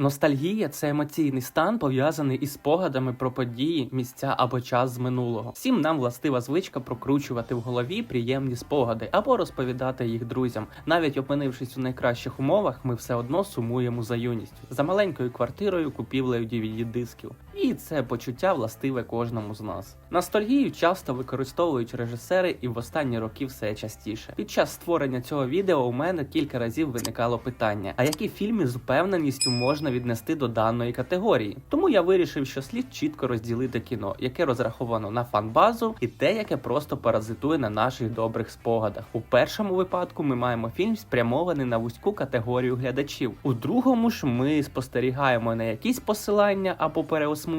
Ностальгія це емоційний стан, пов'язаний із спогадами про події, місця або час з минулого. Всім нам властива звичка прокручувати в голові приємні спогади або розповідати їх друзям. Навіть опинившись у найкращих умовах, ми все одно сумуємо за юністю, за маленькою квартирою, купівлею dvd дисків. І це почуття властиве кожному з нас. Ностальгію часто використовують режисери, і в останні роки все частіше. Під час створення цього відео у мене кілька разів виникало питання: а які фільми з впевненістю можна віднести до даної категорії? Тому я вирішив, що слід чітко розділити кіно, яке розраховано на фан-базу, і те, яке просто паразитує на наших добрих спогадах. У першому випадку ми маємо фільм спрямований на вузьку категорію глядачів. У другому ж ми спостерігаємо не якісь посилання або переосмислення,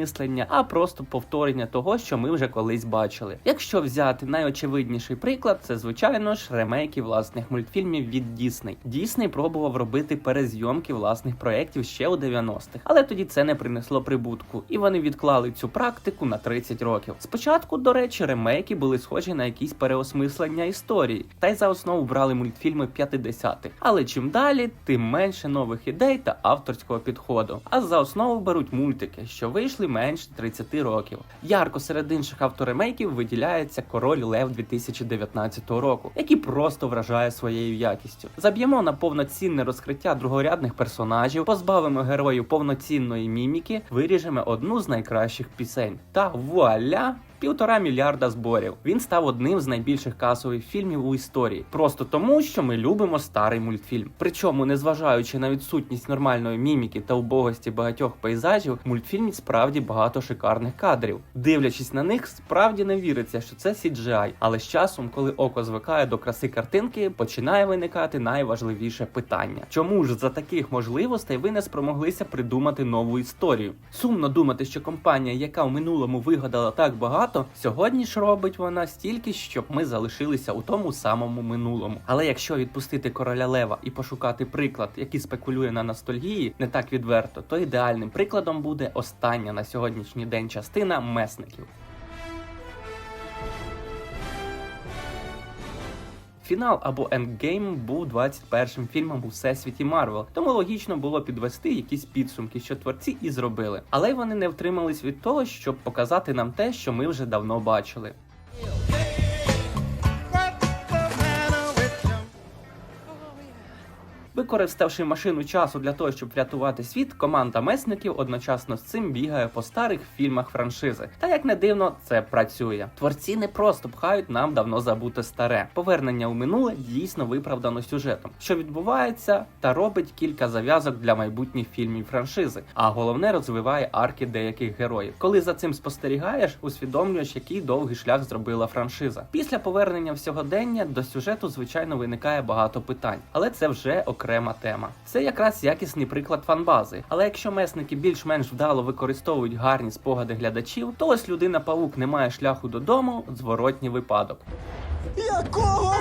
а просто повторення того, що ми вже колись бачили. Якщо взяти найочевидніший приклад, це звичайно ж ремейки власних мультфільмів від Дісней. Дісней пробував робити перезйомки власних проєктів ще у 90-х, але тоді це не принесло прибутку, і вони відклали цю практику на 30 років. Спочатку, до речі, ремейки були схожі на якісь переосмислення історії, та й за основу брали мультфільми 50-х. Але чим далі, тим менше нових ідей та авторського підходу. А за основу беруть мультики, що вийшли менше 30 років. Ярко серед інших авторемейків виділяється Король Лев 2019 року, який просто вражає своєю якістю. Заб'ємо на повноцінне розкриття другорядних персонажів, позбавимо героїв повноцінної міміки, виріжемо одну з найкращих пісень. Та вуаля! Півтора мільярда зборів. Він став одним з найбільших касових фільмів у історії, просто тому, що ми любимо старий мультфільм. Причому, незважаючи на відсутність нормальної міміки та убогості багатьох пейзажів, в мультфільмі справді багато шикарних кадрів. Дивлячись на них, справді не віриться, що це CGI. Але з часом, коли око звикає до краси картинки, починає виникати найважливіше питання: чому ж за таких можливостей ви не спромоглися придумати нову історію? Сумно думати, що компанія, яка в минулому вигадала так багато сьогодні ж робить вона стільки, щоб ми залишилися у тому самому минулому. Але якщо відпустити короля Лева і пошукати приклад, який спекулює на ностальгії, не так відверто, то ідеальним прикладом буде остання на сьогоднішній день частина месників. Фінал або ендгейм був 21-м фільмом у всесвіті Марвел, тому логічно було підвести якісь підсумки, що творці і зробили. Але вони не втримались від того, щоб показати нам те, що ми вже давно бачили. Використавши машину часу для того, щоб врятувати світ, команда месників одночасно з цим бігає по старих фільмах франшизи. Та як не дивно, це працює. Творці не просто пхають нам давно забуте старе. Повернення у минуле дійсно виправдано сюжетом, що відбувається, та робить кілька зав'язок для майбутніх фільмів франшизи. А головне розвиває арки деяких героїв. Коли за цим спостерігаєш, усвідомлюєш, який довгий шлях зробила франшиза. Після повернення в сьогодення до сюжету, звичайно, виникає багато питань, але це вже окрема тема. Це якраз якісний приклад фанбази. Але якщо месники більш-менш вдало використовують гарні спогади глядачів, то ось людина павук не має шляху додому, зворотній випадок. Якого?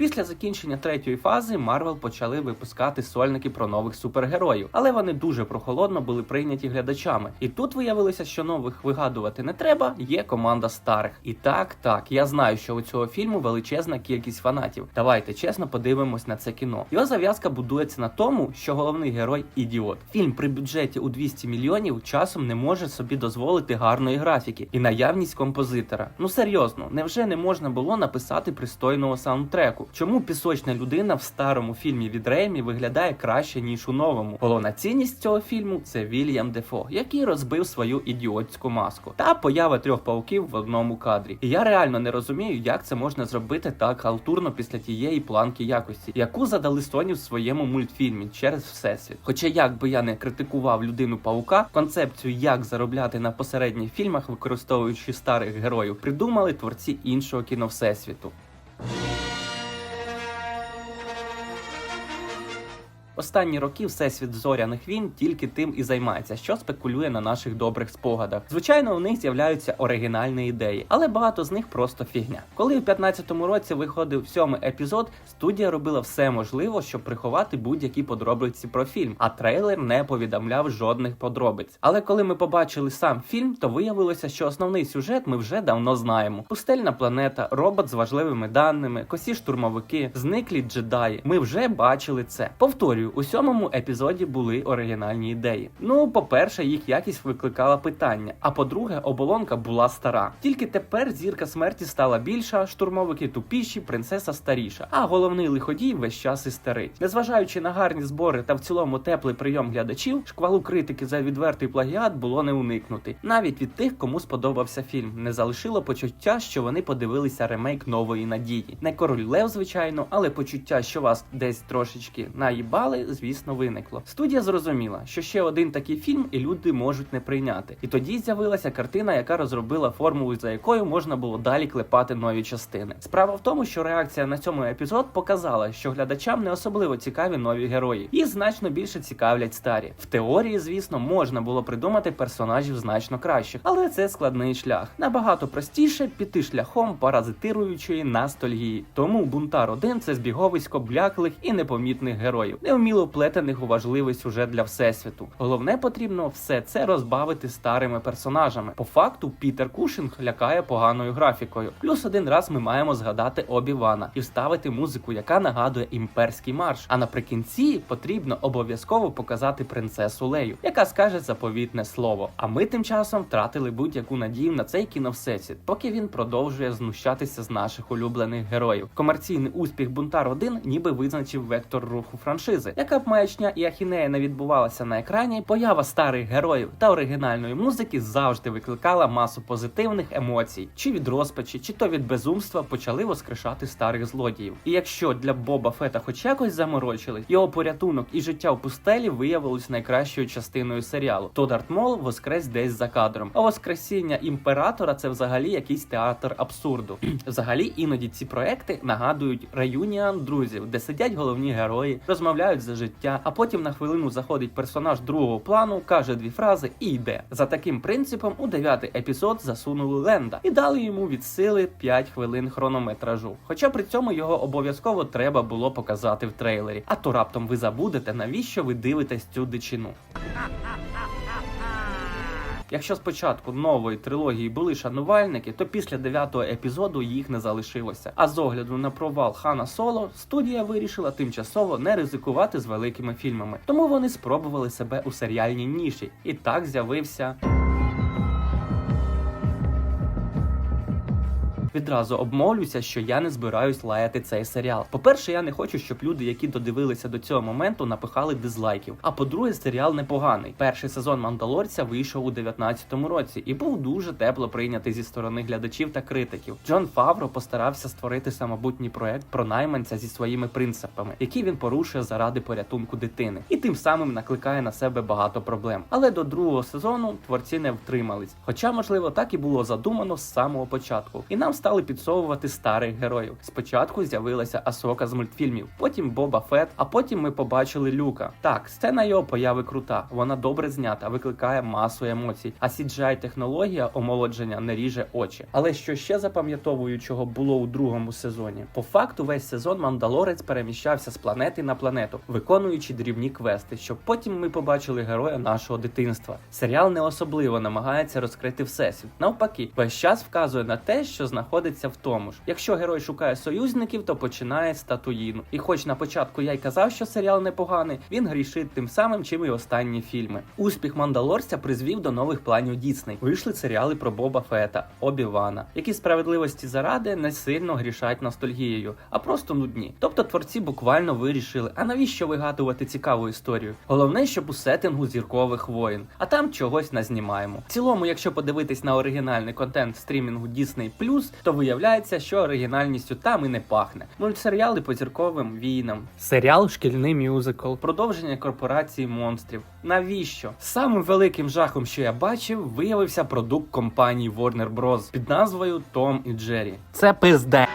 Після закінчення третьої фази Марвел почали випускати сольники про нових супергероїв, але вони дуже прохолодно були прийняті глядачами. І тут виявилося, що нових вигадувати не треба. Є команда старих. І так, так, я знаю, що у цього фільму величезна кількість фанатів. Давайте чесно подивимось на це кіно. Його зав'язка будується на тому, що головний герой ідіот. Фільм при бюджеті у 200 мільйонів часом не може собі дозволити гарної графіки і наявність композитора. Ну серйозно, невже не можна було написати пристойного саундтреку? Чому пісочна людина в старому фільмі від Реймі виглядає краще ніж у новому? Головна цінність цього фільму це Вільям Дефо, який розбив свою ідіотську маску та поява трьох пауків в одному кадрі. І я реально не розумію, як це можна зробити так халтурно після тієї планки якості, яку задали Sony в своєму мультфільмі через всесвіт. Хоча як би я не критикував людину паука, концепцію, як заробляти на посередніх фільмах, використовуючи старих героїв, придумали творці іншого кіно Останні роки всесвіт зоряних війн тільки тим і займається, що спекулює на наших добрих спогадах. Звичайно, у них з'являються оригінальні ідеї, але багато з них просто фігня. Коли в 15-му році виходив сьомий епізод, студія робила все можливе, щоб приховати будь-які подробиці про фільм, а трейлер не повідомляв жодних подробиць. Але коли ми побачили сам фільм, то виявилося, що основний сюжет ми вже давно знаємо: пустельна планета, робот з важливими даними, косі штурмовики, зниклі джедаї. Ми вже бачили це. Повторюю, у сьомому епізоді були оригінальні ідеї. Ну, по-перше, їх якість викликала питання. А по-друге, оболонка була стара. Тільки тепер зірка смерті стала більша, штурмовики тупіші, принцеса старіша. А головний лиходій весь час і старить. Незважаючи на гарні збори та в цілому теплий прийом глядачів, шквалу критики за відвертий плагіат було не уникнути. Навіть від тих, кому сподобався фільм, не залишило почуття, що вони подивилися ремейк нової надії. Не король Лев, звичайно, але почуття, що вас десь трошечки наїбали, звісно, виникло. Студія зрозуміла, що ще один такий фільм і люди можуть не прийняти. І тоді з'явилася картина, яка розробила формулу, за якою можна було далі клепати нові частини. Справа в тому, що реакція на цьому епізод показала, що глядачам не особливо цікаві нові герої, їх значно більше цікавлять старі. В теорії, звісно, можна було придумати персонажів значно кращих, але це складний шлях. Набагато простіше піти шляхом паразитируючої ностальгії. Тому бунтар 1 це збіговисько бляклих і непомітних героїв, неуміло плетених у важливий сюжет для всесвіту. Головне потрібно все це розбавити старими персонажами. По факту, Пітер Кушинг лякає поганою графікою. Плюс один раз ми маємо згадати Обі Вана і вставити музику, яка нагадує імперський марш. А наприкінці потрібно обов'язково показати принцесу Лею, яка скаже заповітне слово. А ми тим часом втратили будь-яку надію на цей кіновсесвіт, поки він продовжує знущатися з наших улюблених героїв. Комерційний успіх Бунтар 1 ніби визначив вектор руху франшизи. Яка б маячня і ахінея не відбувалася на екрані, поява старих героїв та оригінальної музики завжди викликала масу позитивних емоцій, чи від розпачі, чи то від безумства почали воскрешати старих злодіїв. І якщо для Боба Фета хоч якось заморочили, його порятунок і життя в пустелі виявилось найкращою частиною серіалу, то Дарт Мол воскрес десь за кадром. А воскресіння імператора це взагалі якийсь театр абсурду. взагалі іноді ці проекти нагадують реюніан друзів, де сидять головні герої, розмовляють за життя, а потім на хвилину заходить персонаж другого плану, каже дві фрази і йде. За таким принципом у дев'ятий епізод засунули Ленда і дали йому від сили 5 хвилин хронометражу. Хоча при цьому його обов'язково треба було показати в трейлері. А то раптом ви забудете, навіщо ви дивитесь цю дичину. Якщо спочатку нової трилогії були шанувальники, то після дев'ятого епізоду їх не залишилося. А з огляду на провал Хана Соло, студія вирішила тимчасово не ризикувати з великими фільмами. Тому вони спробували себе у серіальній ніші. І так з'явився. Відразу обмовлюся, що я не збираюсь лаяти цей серіал. По-перше, я не хочу, щоб люди, які додивилися до цього моменту, напихали дизлайків. А по-друге, серіал непоганий. Перший сезон Мандалорця вийшов у 19-му році і був дуже тепло прийнятий зі сторони глядачів та критиків. Джон Фавро постарався створити самобутній проект про найманця зі своїми принципами, які він порушує заради порятунку дитини, і тим самим накликає на себе багато проблем. Але до другого сезону творці не втримались. Хоча, можливо, так і було задумано з самого початку. І нам стали підсовувати старих героїв. Спочатку з'явилася Асока з мультфільмів, потім Боба Фет, а потім ми побачили Люка. Так, сцена його появи крута, вона добре знята, викликає масу емоцій. А cgi технологія омолодження не ріже очі. Але що ще запам'ятовуючого було у другому сезоні? По факту, весь сезон Мандалорець переміщався з планети на планету, виконуючи дрібні квести, щоб потім ми побачили героя нашого дитинства. Серіал не особливо намагається розкрити всесвіт. Навпаки, весь час вказує на те, що знаходиться в тому ж. Якщо герой шукає союзників, то починає з Татуїну. І хоч на початку я й казав, що серіал непоганий, він грішить тим самим, чим і останні фільми. Успіх Мандалорця призвів до нових планів Дісней. Вийшли серіали про Боба Фета, Обі Вана, які справедливості заради не сильно грішать ностальгією, а просто нудні. Тобто творці буквально вирішили, а навіщо вигадувати цікаву історію? Головне, щоб у сеттингу зіркових воїн, а там чогось назнімаємо. В цілому, якщо подивитись на оригінальний контент стрімінгу Disney+, то виявляється, що оригінальністю там і не пахне. Мультсеріали по зірковим війнам, серіал Шкільний мюзикл, продовження корпорації монстрів. Навіщо? Самим великим жахом, що я бачив, виявився продукт компанії Warner Bros. під назвою Том і Джері. Це пизде.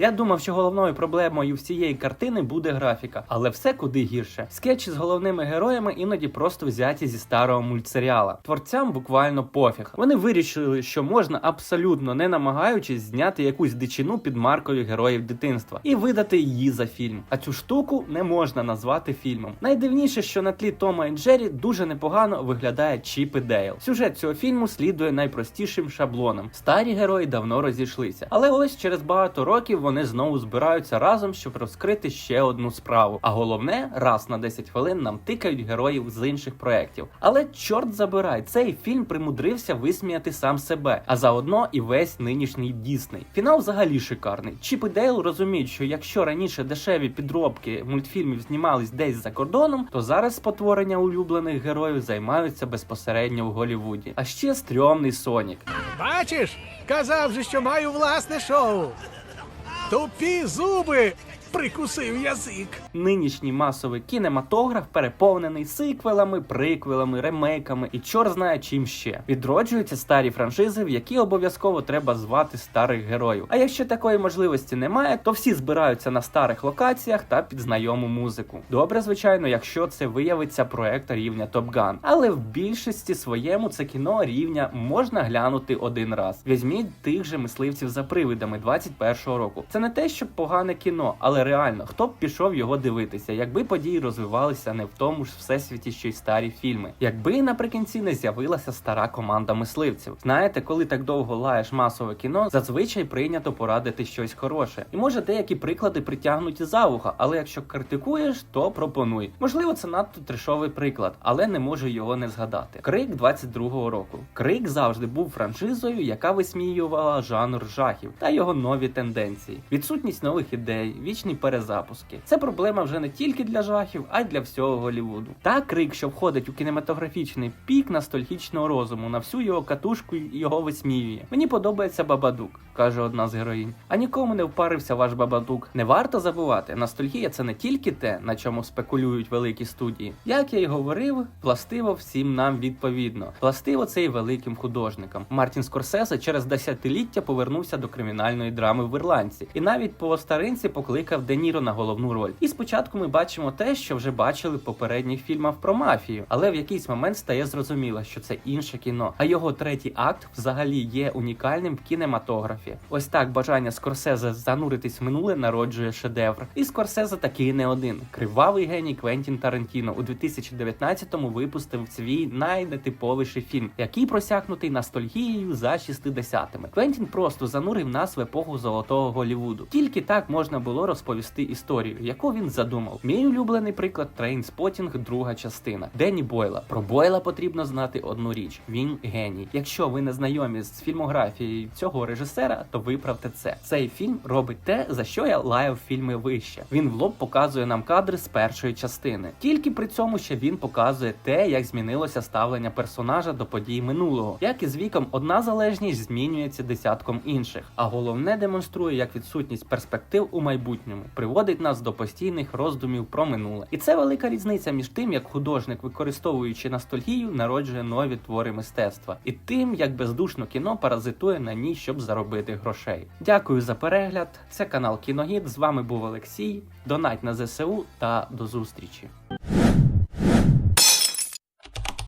Я думав, що головною проблемою всієї картини буде графіка, але все куди гірше. Скетчі з головними героями іноді просто взяті зі старого мультсеріала. Творцям буквально пофіг. Вони вирішили, що можна абсолютно не намагаючись зняти якусь дичину під маркою героїв дитинства і видати її за фільм. А цю штуку не можна назвати фільмом. Найдивніше, що на тлі Тома і Джері дуже непогано виглядає Чіп і Дейл. Сюжет цього фільму слідує найпростішим шаблоном. Старі герої давно розійшлися, але ось через багато років вони знову збираються разом, щоб розкрити ще одну справу. А головне, раз на 10 хвилин нам тикають героїв з інших проєктів. Але чорт забирай, цей фільм примудрився висміяти сам себе, а заодно і весь нинішній Дісней. Фінал взагалі шикарний. Чіп і Дейл розуміють, що якщо раніше дешеві підробки мультфільмів знімались десь за кордоном, то зараз спотворення улюблених героїв займаються безпосередньо в Голівуді. А ще стрьомний Сонік. Бачиш, казав же, що маю власне шоу. Тупі зуби прикусив язик. Нинішній масовий кінематограф переповнений сиквелами, приквелами, ремейками і чор знає чим ще. Відроджуються старі франшизи, в які обов'язково треба звати старих героїв. А якщо такої можливості немає, то всі збираються на старих локаціях та під знайому музику. Добре, звичайно, якщо це виявиться проект рівня Gun. Але в більшості своєму це кіно рівня можна глянути один раз. Візьміть тих же мисливців за привидами 21-го року. Це не те, щоб погане кіно, але реально, хто б пішов його дивитися, якби події розвивалися не в тому ж всесвіті, що й старі фільми, якби наприкінці не з'явилася стара команда мисливців. Знаєте, коли так довго лаєш масове кіно, зазвичай прийнято порадити щось хороше. І може деякі приклади притягнуті за вуха, але якщо критикуєш, то пропонуй. Можливо, це надто трешовий приклад, але не можу його не згадати. Крик 22-го року. Крик завжди був франшизою, яка висміювала жанр жахів та його нові тенденції. Відсутність нових ідей, вічні перезапуски. Це проблема вже не тільки для жахів, а й для всього Голівуду. Та крик, що входить у кінематографічний пік ностальгічного розуму на всю його катушку і його висміює. Мені подобається Бабадук, каже одна з героїнь. А нікому не впарився ваш Бабадук. Не варто забувати, ностальгія це не тільки те, на чому спекулюють великі студії. Як я й говорив, властиво всім нам відповідно. Властиво це і великим художникам. Мартін Скорсезе через десятиліття повернувся до кримінальної драми в Ірландці, і навіть по старинці покликав Де Ніро на головну роль. І спочатку ми бачимо те, що вже бачили в попередніх фільмах про мафію, але в якийсь момент стає зрозуміло, що це інше кіно. А його третій акт взагалі є унікальним в кінематографі. Ось так бажання Скорсезе зануритись в минуле народжує шедевр. І Скорсезе такий не один. Кривавий геній Квентін Тарантіно у 2019-му випустив свій найнетиповіший фільм, який просякнутий ностальгією за 60-ми. Квентін просто занурив нас в епоху золотого Голівуду. Тільки так можна було розповісти історію, яку він задумав. Мій улюблений приклад Трейнспотінг, друга частина. Денні Бойла. Про Бойла потрібно знати одну річ: він геній. Якщо ви не знайомі з фільмографією цього режисера, то виправте це. Цей фільм робить те, за що я лаяв фільми вище. Він в лоб показує нам кадри з першої частини. Тільки при цьому ще він показує те, як змінилося ставлення персонажа до подій минулого. Як і з віком одна залежність змінюється десятком інших. А головне демонструє, як відсутність перспектив у майбутньому приводить нас до постійних роздумів про минуле. І це велика різниця між тим, як художник, використовуючи ностальгію, народжує нові твори мистецтва, і тим, як бездушно кіно паразитує на ній, щоб заробити грошей. Дякую за перегляд. Це канал Кіногід. З вами був Олексій. Донать на ЗСУ та до зустрічі.